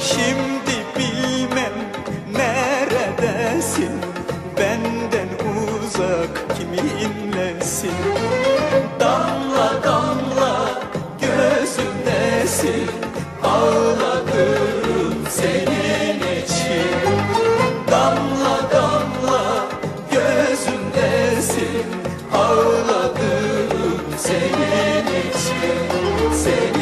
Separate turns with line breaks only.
Şimdi bilmem neredesin? Benden uzak kiminlesin? Damla damla gözümdesin. Ağladım senin için. Damla damla gözümdesin. Ağladım senin için. Senin